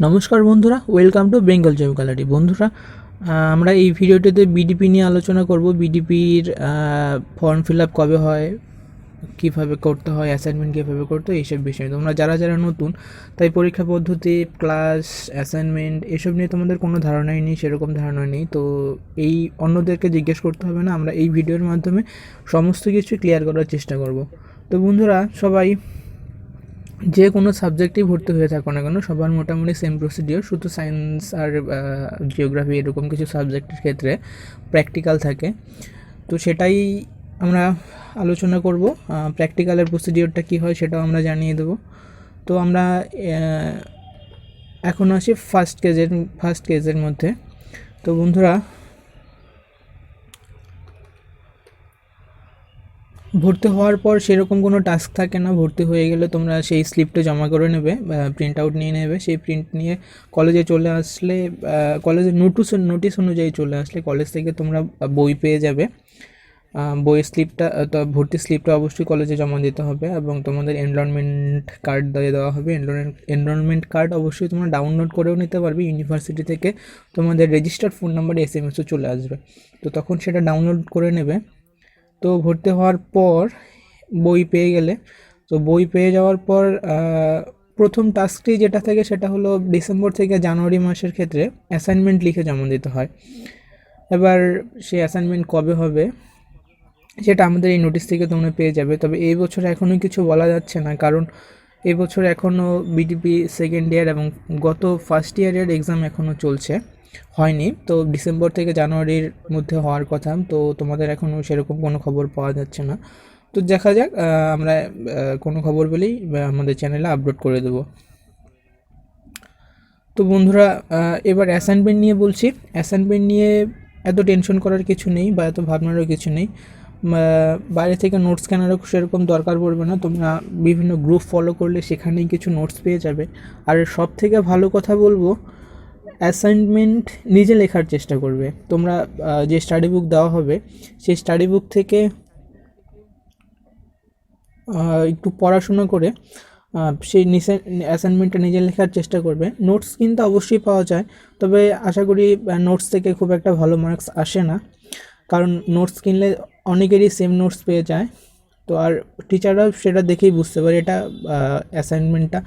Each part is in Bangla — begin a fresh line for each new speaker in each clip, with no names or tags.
নমস্কার বন্ধুরা welcome to Bengal job gallery বন্ধুরা আমরা এই ভিডিওটিতে বিডিপি নিয়ে আলোচনা করব। বিডিপির ফর্ম ফিল আপ কবে হয়, কীভাবে করতে হয় অ্যাসাইনমেন্ট কীভাবে করতে হয়, এইসব বিষয়ে। তোমরা যারা যারা নতুন, তাই পরীক্ষা পদ্ধতি ক্লাস অ্যাসাইনমেন্ট এসব নিয়ে তোমাদের কোনো ধারণাই নেই, সেরকম ধারণা নেই। তো এই অন্যদেরকে জিজ্ঞেস করতে হবে না, আমরা এই ভিডিওর মাধ্যমে সমস্ত কিছু ক্লিয়ার করার চেষ্টা করব। তো বন্ধুরা, সবাই যে কোনো সাবজেক্টেই ভর্তি হয়ে থাকো না কেন, সবার মোটামুটি সেম প্রসিডিওর শুধু সায়েন্স আর জিওগ্রাফি এরকম কিছু সাবজেক্টের ক্ষেত্রে প্র্যাকটিক্যাল থাকে। তো সেটাই আমরা আলোচনা করব প্র্যাকটিক্যালের প্রসিডিওরটা কী হয় সেটাও আমরা জানিয়ে দেবো। তো আমরা এখন আসি ফার্স্ট কেজের ফার্স্ট কেজের মধ্যে। তো বন্ধুরা ভর্তি হওয়ার পর সেরকম কোনো টাস্ক থাকে না, ভর্তি হয়ে গেলে তোমরা সেই স্লিপটা জমা করে নেবে প্রিন্ট আউট নিয়ে নেবে, সেই প্রিন্ট নিয়ে কলেজে চলে আসলে কলেজের নোটিস নোটিশ অনুযায়ী চলে আসলে কলেজ থেকে তোমরা বই পেয়ে যাবে। বইয়ের স্লিপটা তো ভর্তি স্লিপটা অবশ্যই কলেজে জমা দিতে হবে এবং তোমাদের এনরোলমেন্ট কার্ড দিয়ে দেওয়া হবে। এনরোলমেন্ট কার্ড অবশ্যই তোমরা ডাউনলোড করেও নিতে পারবে ইউনিভার্সিটি থেকে তোমাদের রেজিস্টার্ড ফোন নাম্বারে এস এম এসও চলে আসবে। তো তখন সেটা ডাউনলোড করে নেবে। তো ভর্তি হওয়ার পর বই পেয়ে গেলে। তো বই পেয়ে যাওয়ার পর প্রথম টাস্কটি যেটা থাকে সেটা হলো ডিসেম্বর থেকে জানুয়ারি মাসের ক্ষেত্রে অ্যাসাইনমেন্ট লিখে জমা দিতে হয়। এবার সেই অ্যাসাইনমেন্ট কবে হবে সেটা আমাদের এই নোটিশ থেকে তোমরা পেয়ে যাবে। তবে এই বছর এখনও কিছু বলা যাচ্ছে না, কারণ এই বছর এখনও বিডিপি সেকেন্ড ইয়ার এবং গত ফার্স্ট ইয়ারের এক্সাম এখনও চলছে। হয়নি। তো ডিসেম্বর থেকে জানুয়ারির মধ্যে হওয়ার কথা, তো তোমাদের এখনও সেরকম কোনো খবর পাওয়া যাচ্ছে না। তো দেখা যাক আমরা কোনো খবর পেলেই আমাদের চ্যানেলে আপলোড করে দেবো। তো বন্ধুরা এবার অ্যাসাইনমেন্ট নিয়ে বলছি। অ্যাসাইনমেন্ট নিয়ে এত টেনশন করার কিছু নেই বা এত ভাবনারও কিছু নেই। বাইরে থেকে নোটস কেনারও সেরকম দরকার পড়বে না। তোমরা বিভিন্ন গ্রুপ ফলো করলে সেখানেই কিছু নোটস পেয়ে যাবে। আর সব থেকে ভালো কথা বলব অ্যাসাইনমেন্ট নিজে লেখার চেষ্টা করবে। তোমরা যে স্টাডি বুক দেওয়া হবে, সেই স্টাডি বুক থেকে একটু পড়াশোনা করে সেই নিচে অ্যাসাইনমেন্টটা নিজে লেখার চেষ্টা করবে। নোটস কিন্তু অবশ্যই পাওয়া যায়, তবে আশা করি নোটস থেকে খুব একটা ভালো মার্কস আসে না। কারণ নোটস কিনলে অনেকেরই সেম নোটস পেয়ে যায়। তো আর টিচাররাও সেটা দেখেই বুঝতে পারে, এটা অ্যাসাইনমেন্টটা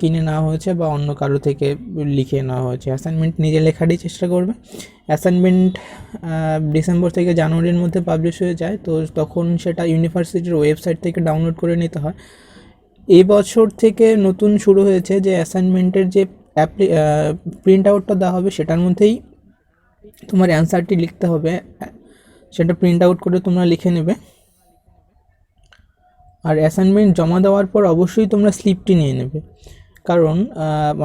কিনে নেওয়া হয়েছে বা অন্য কারও থেকে লিখে নেওয়া হয়েছে। অ্যাসাইনমেন্ট নিজে লেখারই চেষ্টা করবে। অ্যাসাইনমেন্ট ডিসেম্বর থেকে জানুয়ারির মধ্যে পাবলিশ হয়ে যায়। তো তখন সেটা ইউনিভার্সিটির ওয়েবসাইট থেকে ডাউনলোড করে নিতে হয়। এই বছর থেকে নতুন শুরু হয়েছে যে অ্যাসাইনমেন্টের যে অ্যাপ্লি প্রিন্ট আউটটা দেওয়া হবে, সেটার মধ্যেই তোমার অ্যান্সারটি লিখতে হবে। সেটা প্রিন্ট আউট করে তোমরা লিখে নেবে। আর অ্যাসাইনমেন্ট জমা দেওয়ার পর অবশ্যই তোমরা স্লিপটি নিয়ে নেবে। কারণ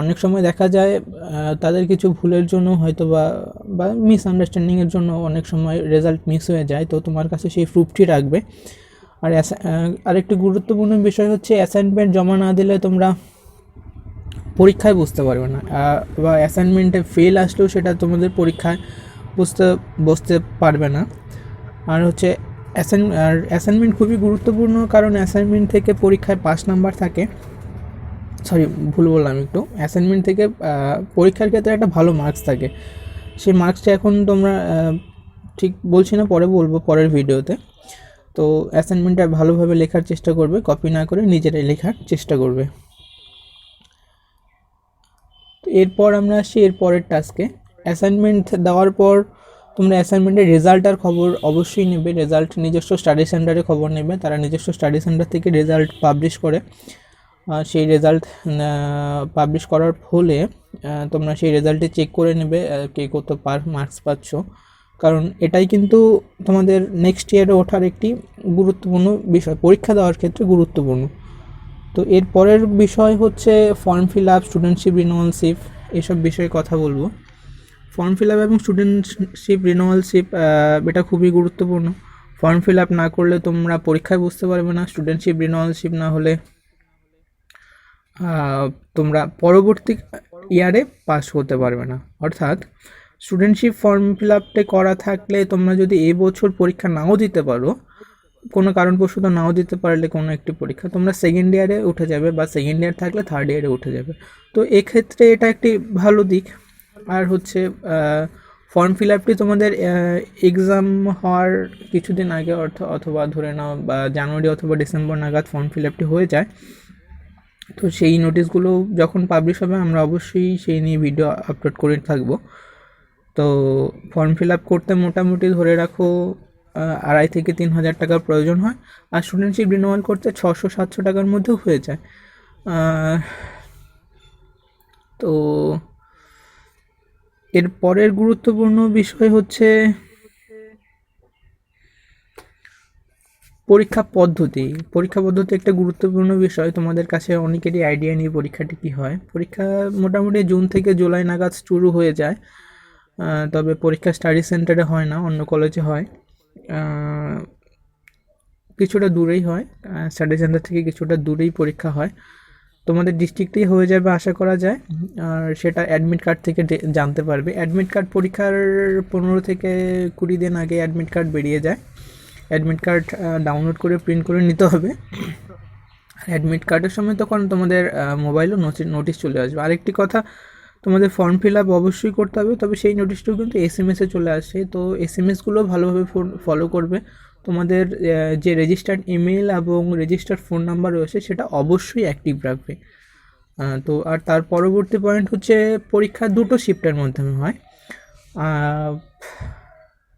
অনেক সময় দেখা যায় তাদের কিছু ভুলের জন্য হয়তো বা বা মিসআন্ডারস্ট্যান্ডিংয়ের জন্য অনেক সময় রেজাল্ট মিস হয়ে যায়, তো তোমার কাছে সেই প্রুফটি রাখবে। আর আরেকটি গুরুত্বপূর্ণ বিষয় হচ্ছে অ্যাসাইনমেন্ট জমা না দিলে তোমরা পরীক্ষায় বুঝতে পারবে না। বা অ্যাসাইনমেন্টে ফেল আসলেও সেটা তোমাদের পরীক্ষায় বুঝতে বসতে পারবে না। আর হচ্ছে অ্যাসাইন আর অ্যাসাইনমেন্ট খুবই গুরুত্বপূর্ণ কারণ অ্যাসাইনমেন্ট থেকে পরীক্ষায় পাস নাম্বার থাকে। সরি ভুল বললাম একটু। অ্যাসাইনমেন্ট থেকে পরীক্ষার ক্ষেত্রে একটা ভালো মার্কস থাকে। সেই মার্কসটা এখন তোমরা ঠিক বলছি না, পরে বলব পরের ভিডিওতে। তো অ্যাসাইনমেন্টটা ভালোভাবে লেখার চেষ্টা করবে কপি না করে নিজেরাই লেখার চেষ্টা করবে। তো এরপর আমরা আসছি এর পরের টাস্কে অ্যাসাইনমেন্ট দেওয়ার পর তোমরা অ্যাসাইনমেন্টের রেজাল্টার খবর অবশ্যই নেবে। রেজাল্ট নিজস্ব স্টাডি সেন্টারে খবর নেবে। তারা নিজস্ব স্টাডি সেন্টার থেকে রেজাল্ট পাবলিশ করে। সেই রেজাল্ট পাবলিশ করার ফলে তোমরা সেই রেজাল্টে চেক করে নেবে কে কত পার মার্কস পাচ্ছ। কারণ এটাই কিন্তু তোমাদের নেক্সট ইয়ারে ওঠার একটি গুরুত্বপূর্ণ বিষয়। পরীক্ষা দেওয়ার ক্ষেত্রে গুরুত্বপূর্ণ। তো এর পরের বিষয় হচ্ছে form fill up studentship renewalship এসব বিষয়ে কথা বলব। ফর্ম ফিল আপ এবং স্টুডেন্টশিপ রিনোয়ালশিপ এটা খুবই গুরুত্বপূর্ণ। ফর্ম ফিল আপ না করলে তোমরা পরীক্ষায় বুঝতে পারবে না স্টুডেন্টশিপ রিনোয়ালশিপ না হলে তোমরা পরবর্তী ইয়ারে পাস হতে পারবে না। অর্থাৎ স্টুডেন্টশিপ ফর্ম ফিল আপটা করা থাকলে তোমরা যদি এবছর পরীক্ষা নাও দিতে পারো, কোনো কারণবশত নাও দিতে পারলে কোনো একটি পরীক্ষা, তোমরা সেকেন্ড ইয়ারে উঠে যাবে বা সেকেন্ড ইয়ার থাকলে থার্ড ইয়ারে উঠে যাবে। তো এক্ষেত্রে এটা একটি ভালো দিক। আর হচ্ছে ফর্ম ফিল আপটি তোমাদের এক্সাম হওয়ার কিছুদিন আগে অর্থ, অথবা ধরে নাও, বা জানুয়ারি অথবা ডিসেম্বর নাগাদ ফর্ম ফিল আপটি হয়ে যায়। তো সেই নোটিশগুলো যখন পাবলিশ হবে, আমরা অবশ্যই সেই নিয়ে ভিডিও আপলোড করে থাকব। তো ফর্ম ফিল আপ করতে মোটামুটি ধরে রাখো আড়াই থেকে তিন হাজার টাকার প্রয়োজন হয়। আর স্টুডেন্টশিপ রিনিউয়াল করতে ছশো, সাতশো টাকার মধ্যেও হয়ে যায়। তো এর পরের গুরুত্বপূর্ণ বিষয় হচ্ছে পরীক্ষা পদ্ধতি। পরীক্ষা পদ্ধতি একটা গুরুত্বপূর্ণ বিষয়। তোমাদের কাছে অনেকেরই আইডিয়া নিয়ে পরীক্ষাটি কী হয়? পরীক্ষা মোটামুটি জুন থেকে জুলাই নাগাদ শুরু হয়ে যায়। তবে পরীক্ষা স্টাডি সেন্টারে হয় না, অন্য কলেজে হয়। কিছুটা দূরেই হয়। স্টাডি সেন্টার থেকে কিছুটা দূরেই পরীক্ষা হয়। তোমাদের ডিস্ট্রিক্টেই হয়ে যাবে আশা করা যায়। আর সেটা অ্যাডমিট কার্ড থেকে জানতে পারবে। অ্যাডমিট কার্ড পরীক্ষার পনেরো থেকে কুড়ি দিন আগে অ্যাডমিট কার্ড বেরিয়ে যায়। অ্যাডমিট কার্ড ডাউনলোড করে প্রিন্ট করে নিতে হবে। অ্যাডমিট কার্ডের সময় তখন তোমাদের মোবাইলও নোটিশ চলে আসবে। আরেকটি কথা তোমাদের ফর্ম ফিল আপ অবশ্যই করতে হবে তবে সেই নোটিশটাও কিন্তু এস এম এসে চলে আসে। তো এস এম এসগুলো ভালোভাবে ফলো করবে। তোমাদের যে রেজিস্টার্ড ইমেল এবং রেজিস্টার্ড ফোন নাম্বার রয়েছে সেটা অবশ্যই অ্যাক্টিভ রাখবে। তো আর তার পরবর্তী পয়েন্ট হচ্ছে পরীক্ষা দুটো শিফটের মাধ্যমে হয়।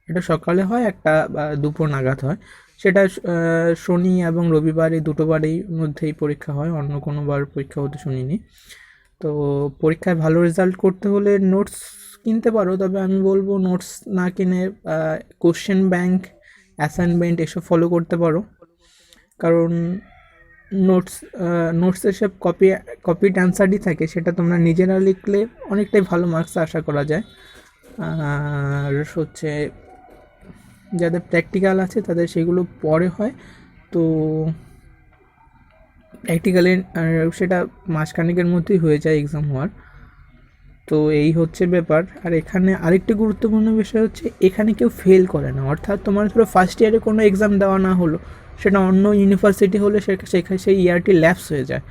এটা সকালে হয়, একটা দুপুর নাগাদ হয়। সেটা শনি এবং রবিবার দুটো বারেই মধ্যেই পরীক্ষা হয়, অন্য কোনো বার পরীক্ষা হতে শুনিনি। তো পরীক্ষায় ভালো রেজাল্ট করতে হলে নোটস কিনতে পারো, তবে আমি বলব নোটস না কিনে কোশ্চেন ব্যাংক অ্যাসাইনমেন্ট এসব ফলো করতে পারো। কারণ নোটস নোটসের সব কপি কপি অ্যান্সারই থাকে, সেটা তোমরা নিজেরা লিখলে অনেকটাই ভালো মার্কস আশা করা যায়। আর হচ্ছে যাদের প্র্যাকটিক্যাল আছে, তাদের সেগুলো পরে হয়। তো প্র্যাকটিক্যালে সেটা মাসখানেকের মধ্যেই হয়ে যায় এক্সাম হওয়ার। তো এই হচ্ছে ব্যাপার। আর এখানে আরেকটি গুরুত্বপূর্ণ বিষয় হচ্ছে, এখানে কেউ ফেল করে না। অর্থাৎ তোমার ধরো ফার্স্ট ইয়ারে কোনো এক্সাম দেওয়া না হলো, সেটা অন্য ইউনিভার্সিটি হলে সেখানে সেই ইয়ারটি ল্যাপস হয়ে যায়।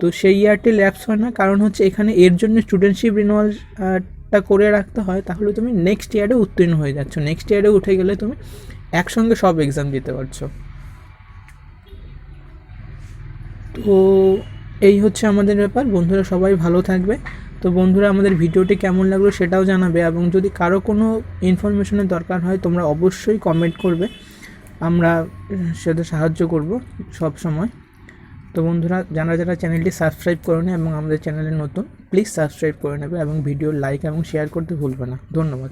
তো সেই ইয়ারটি ল্যাপস হয় না, কারণ হচ্ছে এখানে এর জন্য স্টুডেন্টশিপ রিনুয়ালটা করে রাখতে হয়, তাহলে তুমি নেক্সট ইয়ারে উত্তীর্ণ হয়ে যাচ্ছ। নেক্সট ইয়ারে উঠে গেলে তুমি একসঙ্গে সব এক্সাম দিতে পারছ। তো এই হচ্ছে আমাদের ব্যাপার। বন্ধুরা সবাই ভালো থাকবে। তো বন্ধুরা, আমাদের ভিডিওটি কেমন লাগল সেটাও জানাবে এবং যদি কারও কোনো ইনফরমেশনের দরকার হয়, তোমরা অবশ্যই কমেন্ট করবে। আমরা সেটা সাহায্য করব সব সময়। তো বন্ধুরা, যারা যারা চ্যানেলটি সাবস্ক্রাইব করে এবং আমাদের চ্যানেলে নতুন প্লিজ সাবস্ক্রাইব করে নেবে এবং ভিডিও লাইক এবং শেয়ার করতে ভুলবে না। ধন্যবাদ।